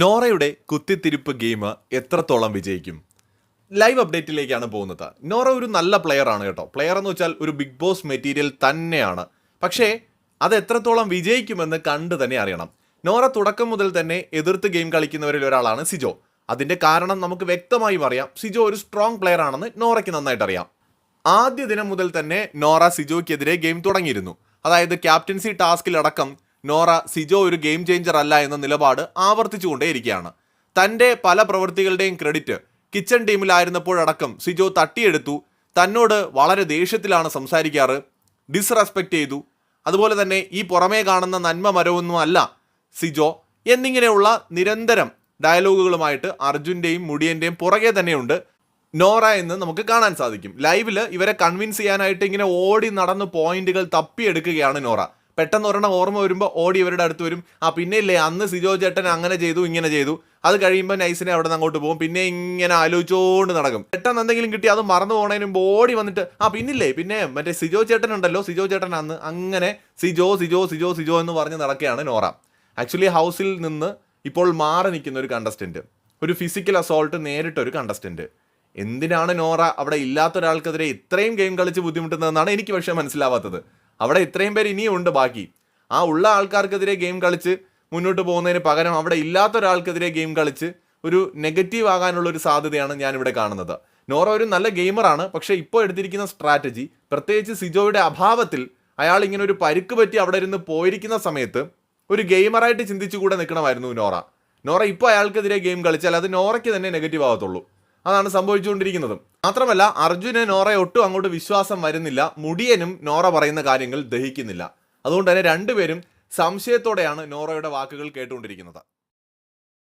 നോറയുടെ കുത്തിത്തിരിപ്പ് game എത്രത്തോളം വിജയിക്കും? Live അപ്ഡേറ്റിലേക്കാണ് പോകുന്നത്. നോറ ഒരു നല്ല പ്ലെയർ ആണ് കേട്ടോ. പ്ലെയർ എന്ന് വെച്ചാൽ ഒരു ബിഗ് ബോസ് മെറ്റീരിയൽ തന്നെയാണ്. പക്ഷേ അത് എത്രത്തോളം വിജയിക്കുമെന്ന് കണ്ടു തന്നെ അറിയണം. നോറ തുടക്കം മുതൽ തന്നെ എതിർത്ത് ഗെയിം കളിക്കുന്നവരിൽ ഒരാളാണ് സിജോ. അതിന്റെ കാരണം നമുക്ക് വ്യക്തമായും അറിയാം. സിജോ ഒരു സ്ട്രോങ് പ്ലെയർ ആണെന്ന് നോറയ്ക്ക് നന്നായിട്ട് അറിയാം. ആദ്യ ദിനം മുതൽ തന്നെ നോറ സിജോയ്ക്കെതിരെ ഗെയിം തുടങ്ങിയിരുന്നു. അതായത് ക്യാപ്റ്റൻസി ടാസ്കിലടക്കം നോറ സിജോ ഒരു ഗെയിം ചേഞ്ചർ അല്ല എന്ന നിലപാട് ആവർത്തിച്ചുകൊണ്ടേയിരിക്കുകയാണ്. തന്റെ പല പ്രവൃത്തികളുടെയും ക്രെഡിറ്റ് കിച്ചൺ ടീമിലായിരുന്നപ്പോഴടക്കം സിജോ തട്ടിയെടുത്തു. തന്നോട് വളരെ ദേഷ്യത്തിലാണ് സംസാരിക്കാറ്. ഡിസ്റെസ്പെക്റ്റ് ചെയ്തു. അതുപോലെ തന്നെ ഈ പുറമേ കാണുന്ന നന്മ മരവൊന്നും അല്ല സിജോ എന്നിങ്ങനെയുള്ള നിരന്തരം ഡയലോഗുകളുമായിട്ട് അർജുന്റെയും മുടിയന്റെയും പുറകെ തന്നെയുണ്ട്. നോറ എന്ന് നമുക്ക് കാണാൻ സാധിക്കും. ലൈവിൽ ഇവരെ കൺവിൻസ് ചെയ്യാനായിട്ട് ഇങ്ങനെ ഓടി നടന്ന് പോയിന്റുകൾ തപ്പിയെടുക്കുകയാണ് നോറ. പെട്ടെന്ന് ഒരെണ്ണം ഓർമ്മ വരുമ്പോൾ ഓടി ഇവരുടെ അടുത്ത് വരും. ആ പിന്നെ ഇല്ലേ അന്ന് സിജോ ചേട്ടൻ അങ്ങനെ ചെയ്തു ഇങ്ങനെ ചെയ്തു. അത് കഴിയുമ്പോൾ നൈസിനെ അവിടെ നിന്ന് അങ്ങോട്ട് പോകും. പിന്നെ ഇങ്ങനെ ആലോചിച്ചുകൊണ്ട് നടക്കും. പെട്ടെന്ന് എന്തെങ്കിലും കിട്ടി അത് മറന്നു പോണതിന് മുമ്പ് ഓടി വന്നിട്ട് ആ പിന്നില്ലേ പിന്നെ മറ്റേ സിജോ ചേട്ടൻ ഉണ്ടല്ലോ സിജോ ചേട്ടൻ അന്ന് അങ്ങനെ സിജോ സിജോ സിജോ സിജോ എന്ന് പറഞ്ഞ് നടക്കുകയാണ് നോറ. ആക്ച്വലി ഹൗസിൽ നിന്ന് ഇപ്പോൾ മാറി നിൽക്കുന്ന ഒരു കണ്ടസ്റ്റന്റ് ഒരു ഫിസിക്കൽ അസോൾട്ട് നേരിട്ട ഒരു കണ്ടസ്റ്റന്റ് എന്തിനാണ് നോറ അവിടെ ഇല്ലാത്ത ഒരാൾക്കെതിരെ ഇത്രയും ഗെയിം കളിച്ച് ബുദ്ധിമുട്ടുന്നതെന്നാണ് എനിക്ക് പക്ഷേ മനസ്സിലാവാത്തത്. അവിടെ ഇത്രയും പേര് ഇനിയും ഉണ്ട് ബാക്കി. ആ ഉള്ള ആൾക്കാർക്കെതിരെ ഗെയിം കളിച്ച് മുന്നോട്ട് പോകുന്നതിന് പകരം അവിടെ ഇല്ലാത്ത ഒരാൾക്കെതിരെ ഗെയിം കളിച്ച് ഒരു നെഗറ്റീവ് ആകാനുള്ള ഒരു സാധ്യതയാണ് ഞാൻ ഇവിടെ കാണുന്നത്. നോറ ഒരു നല്ല ഗെയിമറാണ് പക്ഷേ ഇപ്പോൾ എടുത്തിരിക്കുന്ന സ്ട്രാറ്റജി പ്രത്യേകിച്ച് സിജോയുടെ അഭാവത്തിൽ അയാൾ ഇങ്ങനെ ഒരു പരുക്ക് പറ്റി അവിടെ ഇരുന്ന് പോയിരിക്കുന്ന സമയത്ത് ഒരു ഗെയിമറായിട്ട് ചിന്തിച്ചുകൂടെ നിൽക്കണമായിരുന്നു നോറ. നോറ ഇപ്പോൾ അയാൾക്കെതിരെ ഗെയിം കളിച്ചാൽ അത് നോറയ്ക്ക് തന്നെ നെഗറ്റീവ് ആവത്തുള്ളൂ അതാണ് സംഭവിച്ചുകൊണ്ടിരിക്കുന്നത്. മാത്രമല്ല അർജുന് നോറയെ ഒട്ടും അങ്ങോട്ട് വിശ്വാസം വരുന്നില്ല. മുടിയനും നോറ പറയുന്ന കാര്യങ്ങൾ ദഹിക്കുന്നില്ല. അതുകൊണ്ട് തന്നെ രണ്ടുപേരും സംശയത്തോടെയാണ് നോറയുടെ വാക്കുകൾ കേട്ടുകൊണ്ടിരിക്കുന്നത്.